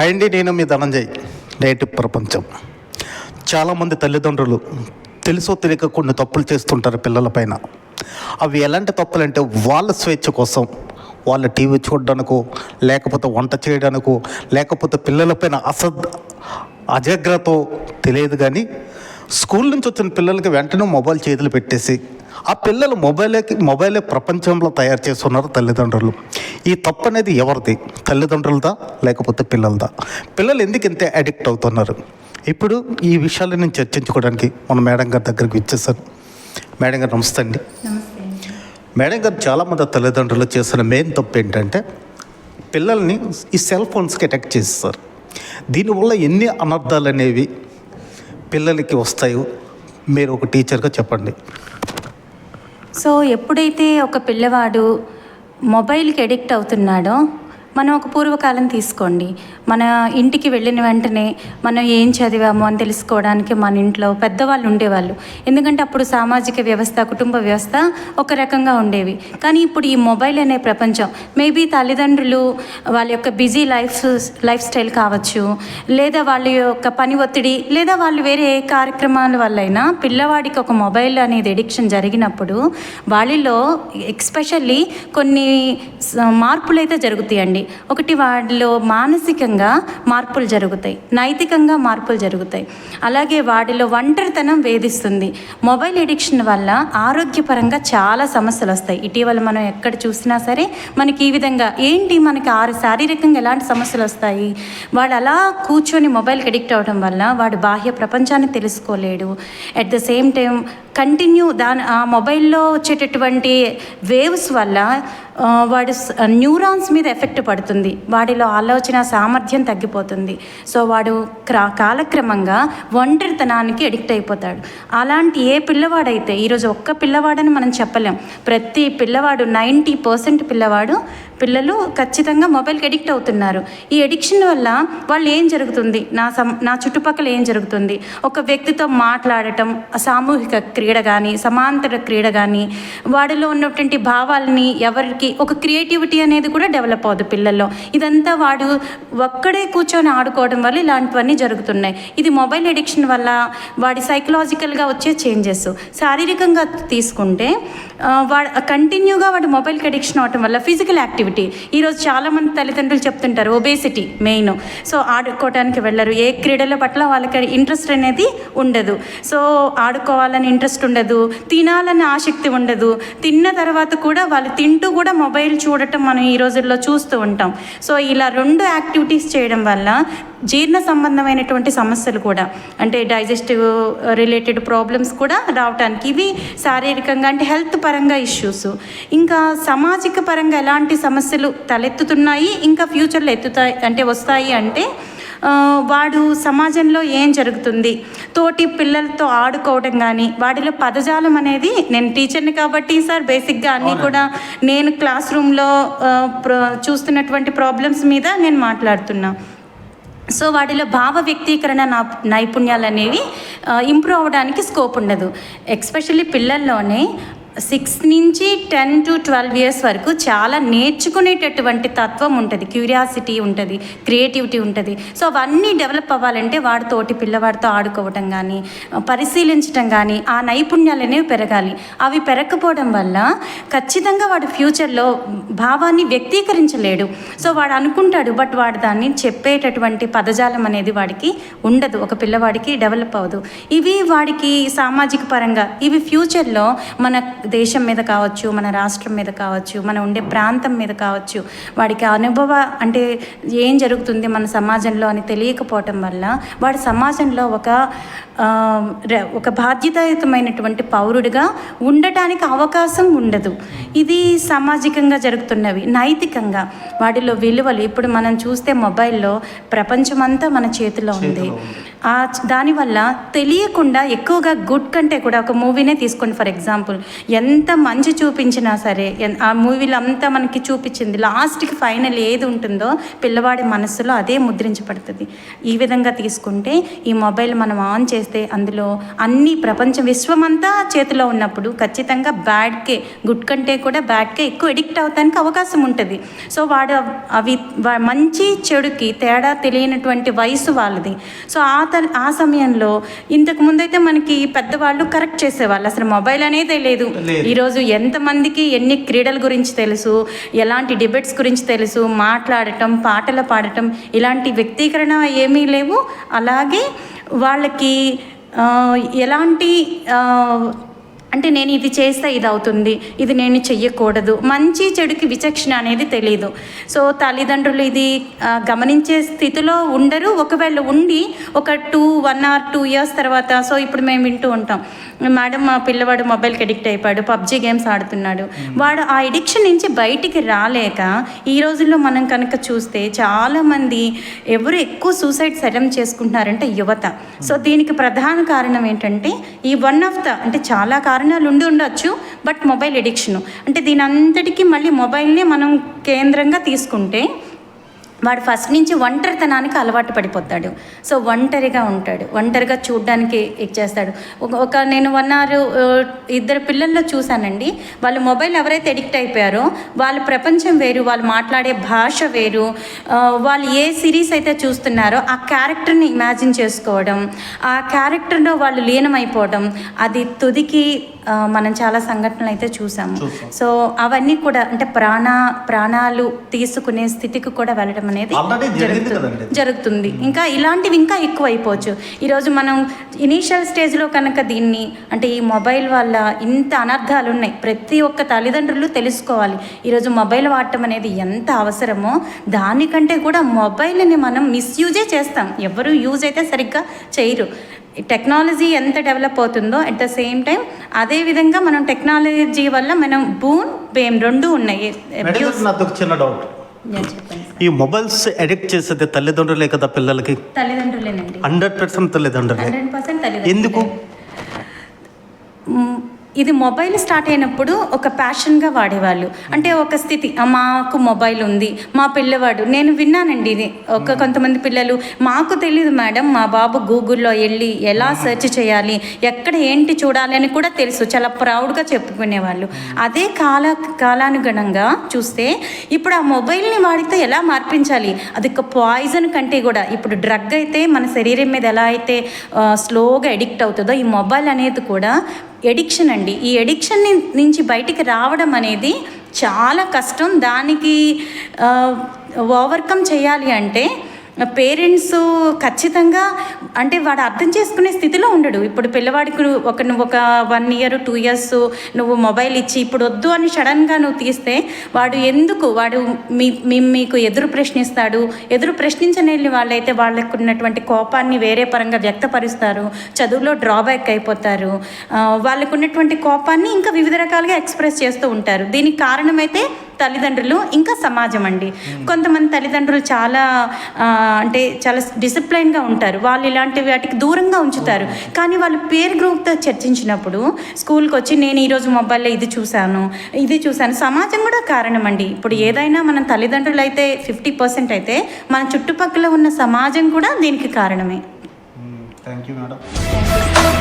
హైండి నేను మీ ధనంజయ్. నేటి ప్రపంచం. చాలామంది తల్లిదండ్రులు తెలుసో తెలియక కొన్ని తప్పులు చేస్తుంటారు పిల్లలపైన అవి ఎలాంటి తప్పులు అంటే వాళ్ళ స్వేచ్ఛ కోసం వాళ్ళ టీవీ చూడడానికో లేకపోతే వంట చేయడానికో లేకపోతే పిల్లలపైన అసద్ అజాగ్రత్త తెలియదు కానీ స్కూల్ నుంచి వచ్చిన పిల్లలకి వెంటనే మొబైల్ చేతులు పెట్టేసి ఆ పిల్లలు మొబైల్కి మొబైలే ప్రపంచంలో తయారు చేస్తున్నారు తల్లిదండ్రులు. ఈ తప్పు అనేది ఎవరిది? తల్లిదండ్రులదా? లేకపోతే పిల్లలదా? పిల్లలు ఎందుకు ఇంత అడిక్ట్ అవుతున్నారు? ఇప్పుడు ఈ విషయాలు నేను చర్చించుకోవడానికి మన మేడం గారి దగ్గరికి ఇచ్చేసాను మేడం గారు నమస్తే అండి. మేడం గారు చాలామంది తల్లిదండ్రులు చేసిన మెయిన్ తప్పు ఏంటంటే పిల్లల్ని ఈ సెల్ ఫోన్స్కి అటాక్ చేస్తారు దీనివల్ల ఎన్ని అనర్థాలు అనేవి పిల్లలకి వస్తాయో మీరు ఒక టీచర్గా చెప్పండి. సో ఎప్పుడైతే ఒక పిల్లవాడు మొబైల్కి ఎడిక్ట్ అవుతున్నాడో మనం ఒక పూర్వకాలం తీసుకోండి. మన ఇంటికి వెళ్ళిన వెంటనే మనం ఏం చదివామో అని తెలుసుకోవడానికి మన ఇంట్లో పెద్దవాళ్ళు ఉండేవాళ్ళు. ఎందుకంటే అప్పుడు సామాజిక వ్యవస్థ కుటుంబ వ్యవస్థ ఒక రకంగా ఉండేవి. కానీ ఇప్పుడు ఈ మొబైల్ అనే ప్రపంచం మేబీ తల్లిదండ్రులు వాళ్ళ యొక్క బిజీ లైఫ్ లైఫ్ స్టైల్ కావచ్చు లేదా వాళ్ళ యొక్క పని ఒత్తిడి లేదా వాళ్ళు వేరే ఏ కార్యక్రమాల వల్లైనా పిల్లవాడికి ఒక మొబైల్ అనేది ఎడిక్షన్ జరిగినప్పుడు వాళ్ళలో ఎక్స్పెషల్లీ కొన్ని స- మార్పులు అయితే జరుగుతాయండి. ఒకటి వాడిలో మానసికంగా మార్పులు జరుగుతాయి. నైతికంగా మార్పులు జరుగుతాయి. అలాగే వాడిలో ఒంటరితనం వేధిస్తుంది. మొబైల్ ఎడిక్షన్ వల్ల ఆరోగ్యపరంగా చాలా సమస్యలు వస్తాయి. ఇటీవల మనం ఎక్కడ చూసినా సరే మనకి ఈ విధంగా ఏంటి మనకి ఆరు శారీరకంగా ఎలాంటి సమస్యలు వస్తాయి? వాడు అలా కూర్చొని మొబైల్కి అడిక్ట్ అవ్వడం వల్ల వాడు బాహ్య ప్రపంచాన్ని తెలుసుకోలేడు. At the same time continue దాని ఆ మొబైల్లో వచ్చేటటువంటి వేవ్స్ వల్ల వాడు న్యూరాన్స్ మీద ఎఫెక్ట్ పడుతుంది. వాడిలో ఆలోచన సామర్థ్యం తగ్గిపోతుంది. సో వాడు క్రా కాలక్రమంగా ఒంటరితనానికి ఎడిక్ట్ అయిపోతాడు. అలాంటి ఏ పిల్లవాడైతే ఈరోజు ఒక్క పిల్లవాడని మనం చెప్పలేం. ప్రతి పిల్లవాడు నైంటీ పర్సెంట్ పిల్లవాడు పిల్లలు ఖచ్చితంగా మొబైల్కి ఎడిక్ట్ అవుతున్నారు. ఈ ఎడిక్షన్ వల్ల వాళ్ళు ఏం జరుగుతుంది? నా సం నా చుట్టుపక్కల ఏం జరుగుతుంది? ఒక వ్యక్తితో మాట్లాడటం సామూహిక క్రీడ కానీ సమాంతర క్రీడ కానీ వాడిలో ఉన్నటువంటి భావాలని ఎవరికి ఒక క్రియేటివిటీ అనేది కూడా డెవలప్ అవుతుంది పిల్లల్లో ఇదంతా వాడు ఒక్కడే కూర్చొని ఆడుకోవడం వల్ల ఇలాంటివన్నీ జరుగుతున్నాయి. ఇది మొబైల్ అడిక్షన్ వల్ల వాడి సైకలాజికల్గా వచ్చే చేంజెస్. శారీరకంగా తీసుకుంటే వాడు కంటిన్యూగా వాడు మొబైల్కి అడిక్షన్ అవటం వల్ల ఫిజికల్ యాక్టివిటీ. ఈరోజు చాలామంది తల్లిదండ్రులు చెప్తుంటారు ఒబేసిటీ మెయిన్. సో ఆడుకోవడానికి వెళ్ళరు. ఏ క్రీడల పట్ల వాళ్ళకి ఇంట్రెస్ట్ అనేది ఉండదు. సో ఆడుకోవాలని ఇంట్రెస్ట్ ఉండదు. తినాలని ఆసక్తి ఉండదు. తిన్న తర్వాత కూడా వాళ్ళు తింటూ కూడా మొబైల్ చూడటం మనం ఈ రోజుల్లో చూస్తూ ఉంటాం సో ఇలా రెండు యాక్టివిటీస్ చేయడం వల్ల జీర్ణ సంబంధమైనటువంటి సమస్యలు కూడా అంటే డైజెస్టివ్ రిలేటెడ్ ప్రాబ్లమ్స్ కూడా రావటానికి ఇవి శారీరకంగా అంటే హెల్త్ పరంగా ఇష్యూస్. ఇంకా సామాజిక పరంగా ఎలాంటి సమస్యలు తలెత్తుతున్నాయి ఇంకా ఫ్యూచర్లో ఎత్తుతాయి అంటే వస్తాయి అంటే వాడు సమాజంలో ఏం జరుగుతుంది? తోటి పిల్లలతో ఆడుకోవడం కానీ వాడిలో పదజాలం అనేది నేను టీచర్ని కాబట్టి సార్ బేసిక్గా అన్నీ కూడా నేను క్లాస్ రూమ్లో చూస్తున్నటువంటి ప్రాబ్లమ్స్ మీద నేను మాట్లాడుతున్నా. సో వాటిలో భావ వ్యక్తీకరణ నా నైపుణ్యాలు అనేవి ఇంప్రూవ్ అవ్వడానికి స్కోప్ ఉండదు. ఎక్స్పెషల్లీ పిల్లల్లోనే సిక్స్ నుంచి టెన్ టు ట్వెల్వ్ ఇయర్స్ వరకు చాలా నేర్చుకునేటటువంటి తత్వం ఉంటుంది. క్యూరియాసిటీ ఉంటుంది క్రియేటివిటీ ఉంటుంది. సో అవన్నీ డెవలప్ అవ్వాలంటే వాడితోటి పిల్లవాడితో ఆడుకోవటం కానీ పరిశీలించటం కానీ ఆ నైపుణ్యాలు అనేవి పెరగాలి. అవి పెరగకపోవడం వల్ల ఖచ్చితంగా వాడు ఫ్యూచర్లో భావాన్ని వ్యక్తీకరించలేడు. సో వాడు అనుకుంటాడు బట్ వాడు దాన్ని చెప్పేటటువంటి పదజాలం అనేది వాడికి ఉండదు. ఒక పిల్లవాడికి డెవలప్ అవ్వదు. ఇవి వాడికి సామాజిక పరంగా ఇవి ఫ్యూచర్లో మన దేశం మీద కావచ్చు మన రాష్ట్రం మీద కావచ్చు మన ఉండే ప్రాంతం మీద కావచ్చు వాడికి అనుభవ అంటే ఏం జరుగుతుంది మన సమాజంలో అని తెలియకపోవటం వల్ల వాడు సమాజంలో ఒక ఒక బాధ్యతాయుతమైనటువంటి పౌరుడిగా ఉండటానికి అవకాశం ఉండదు. ఇది సామాజికంగా జరుగుతున్నవి. నైతికంగా వాటిలో విలువలు ఇప్పుడు మనం చూస్తే మొబైల్లో ప్రపంచమంతా మన చేతిలో ఉంది. ఆ దానివల్ల తెలియకుండా ఎక్కువగా గుడ్ కంటే కూడా ఒక మూవీనే తీసుకోండి. ఫర్ ఎగ్జాంపుల్ ఎంత మంచి చూపించినా సరే ఆ మూవీలో అంతా మనకి చూపించింది లాస్ట్కి ఫైనల్ ఏది ఉంటుందో పిల్లవాడి మనస్సులో అదే ముద్రించబడుతుంది. ఈ విధంగా తీసుకుంటే ఈ మొబైల్ మనం ఆన్ చేస్తే అందులో అన్ని ప్రపంచం విశ్వమంతా చేతిలో ఉన్నప్పుడు ఖచ్చితంగా బ్యాడ్కే గుడ్ కంటే కూడా బ్యాడ్కే ఎక్కువ ఎడిక్ట్ అవడానికి అవకాశం ఉంటుంది. సో వాడు అవి మంచి చెడుకి తేడా తెలియనటువంటి వయసు వాళ్ళది. సో ఆ త ఆ సమయంలో ఇంతకు ముందైతే మనకి పెద్దవాళ్ళు కరెక్ట్ చేసేవాళ్ళు. అసలు మొబైల్ అనేదే లేదు. ఈరోజు ఎంతమందికి ఎన్ని క్రీడల గురించి తెలుసు ఎలాంటి డిబేట్స్ గురించి తెలుసు మాట్లాడటం పాటలు పాడటం ఇలాంటి వ్యక్తీకరణ ఏమీ లేవు. అలాగే వాళ్ళకి ఎలాంటి అంటే నేను ఇది చేస్తే ఇది అవుతుంది ఇది నేను చెయ్యకూడదు. మంచి చెడుకి విచక్షణ అనేది తెలియదు సో తల్లిదండ్రులు ఇది గమనించే స్థితిలో ఉండరు. ఒకవేళ ఉండి ఒక two one or two years తర్వాత సో ఇప్పుడు మేము వింటూ ఉంటాం మేడం మా పిల్లవాడు మొబైల్కి అడిక్ట్ అయిపోయాడు పబ్జి గేమ్స్ ఆడుతున్నాడు. వాడు ఆ ఎడిక్షన్ నుంచి బయటికి రాలేక ఈ రోజుల్లో మనం కనుక చూస్తే చాలామంది ఎవరు ఎక్కువ సూసైడ్స్ అటెంప్ట్ చేసుకుంటున్నారంటే యువత. సో దీనికి ప్రధాన కారణం ఏంటంటే ఈ వన్ ఆఫ్ ద అంటే చాలా కారణాలు ఉండి ఉండొచ్చు బట్ మొబైల్ ఎడిక్షన్ అంటే దీని అంతటికీ మళ్ళీ మొబైల్ని మనం కేంద్రంగా తీసుకుంటే వాడు ఫస్ట్ నుంచి ఒంటరితనానికి అలవాటు పడిపోతాడు. సో ఒంటరిగా ఉంటాడు. ఒంటరిగా చూడడానికి ఇచ్చేస్తాడు ఒక నేను వన్ అవర్ ఇద్దరు పిల్లల్లో చూశానండి. వాళ్ళు మొబైల్ ఎవరైతే ఎడిక్ట్ అయిపోయారో వాళ్ళ ప్రపంచం వేరు వాళ్ళు మాట్లాడే భాష వేరు వాళ్ళు ఏ సిరీస్ అయితే చూస్తున్నారో ఆ క్యారెక్టర్ని ఇమాజిన్ చేసుకోవడం ఆ క్యారెక్టర్లో వాళ్ళు లీనమైపోవడం అది తుదికి మనం చాలా సంఘటనలు అయితే చూసాము. చూసాం. సో అవన్నీ కూడా అంటే ప్రాణ ప్రాణాలు తీసుకునే స్థితికి కూడా వెళ్ళడం అనేది జరుగుతుంది. ఇంకా ఇలాంటివి ఇంకా ఎక్కువ అయిపోవచ్చు ఈరోజు మనం ఇనీషియల్ స్టేజ్లో కనుక దీన్ని అంటే ఈ మొబైల్ వల్ల ఇంత అనర్థాలు ఉన్నాయి ప్రతి ఒక్క తల్లిదండ్రులు తెలుసుకోవాలి. ఈరోజు మొబైల్ వాడటం అనేది ఎంత అవసరమో దానికంటే కూడా మొబైల్ని మనం మిస్యూజే చేస్తాం. ఎవరు యూజ్ అయితే సరిగ్గా చేయరు. టెక్నాలజీ ఎంత డెవలప్ అవుతుందో అట్ ద సేమ్ టైం అదే విధంగా మనం టెక్నాలజీ వల్ల మనం బూన్ బేమ్ రెండు ఉన్నాయి. చిన్న డౌట్. ఈ మొబైల్స్ ఎడిక్ట్ చేసేది తల్లిదండ్రులే కదా పిల్లలకి? తల్లిదండ్రులేనండి. హండ్రెడ్ పర్సెంట్ తల్లిదండ్రులే. హండ్రెడ్ పర్సెంట్ తల్లిదండ్రులే. ఎందుకు? ఇది మొబైల్ స్టార్ట్ అయినప్పుడు ఒక ప్యాషన్గా వాడేవాళ్ళు. అంటే ఒక స్థితి "ఆ, మాకు మొబైల్ ఉంది మా పిల్లవాడు నేను విన్నానండి ఇది. ఒక కొంతమంది పిల్లలు మాకు తెలియదు మేడం మా బాబు గూగుల్లో వెళ్ళి ఎలా సెర్చ్ చేయాలి ఎక్కడ ఏంటి చూడాలి అని కూడా తెలుసు. చాలా ప్రౌడ్గా చెప్పుకునేవాళ్ళు. అదే కాల కాలానుగుణంగా చూస్తే ఇప్పుడు ఆ మొబైల్ని వాడితే ఎలా మార్పించాలి? అది ఒక పాయిజన్ కంటే కూడా. ఇప్పుడు డ్రగ్ అయితే మన శరీరం మీద ఎలా అయితే స్లోగా ఎడిక్ట్ అవుతుందో ఈ మొబైల్ అనేది కూడా ఎడిక్షన్ అండి. ఈ ఎడిక్షన్ నుంచి బయటికి రావడం అనేది చాలా కష్టం. దానికి ఓవర్కమ్ చేయాలి అంటే పేరెంట్స్ ఖచ్చితంగా అంటే వాడు అర్థం చేసుకునే స్థితిలో ఉండడు. ఇప్పుడు పిల్లవాడికి ఒక నువ్వు ఒక వన్ ఇయర్ టూ ఇయర్స్ నువ్వు మొబైల్ ఇచ్చి ఇప్పుడు వద్దు అని సడన్గా నువ్వు తీస్తే వాడు ఎందుకు? వాడు మీ మీకు ఎదురు ప్రశ్నిస్తాడు. ఎదురు ప్రశ్నించని వాళ్ళైతే వాళ్ళకు ఉన్నటువంటి కోపాన్ని వేరే పరంగా వ్యక్తపరుస్తారు. చదువులో డ్రాబ్యాక్ అయిపోతారు. వాళ్ళకు ఉన్నటువంటి కోపాన్ని ఇంకా వివిధ రకాలుగా ఎక్స్ప్రెస్ చేస్తూ ఉంటారు. దీనికి కారణమైతే తల్లిదండ్రులు ఇంకా సమాజం అండి. కొంతమంది తల్లిదండ్రులు చాలా అంటే చాలా డిసిప్లైన్గా ఉంటారు. వాళ్ళు ఇలాంటి వాటికి దూరంగా ఉంచుతారు. కానీ వాళ్ళు పేరు గ్రూప్తో చర్చించినప్పుడు స్కూల్కి వచ్చి నేను ఈరోజు మొబైల్లో ఇది చూశాను ఇది చూశాను. సమాజం కూడా కారణం అండి. ఇప్పుడు ఏదైనా మనం తల్లిదండ్రులు అయితే ఫిఫ్టీ పర్సెంట్ అయితే మన చుట్టుపక్కల ఉన్న సమాజం కూడా దీనికి కారణమే. Thank you madam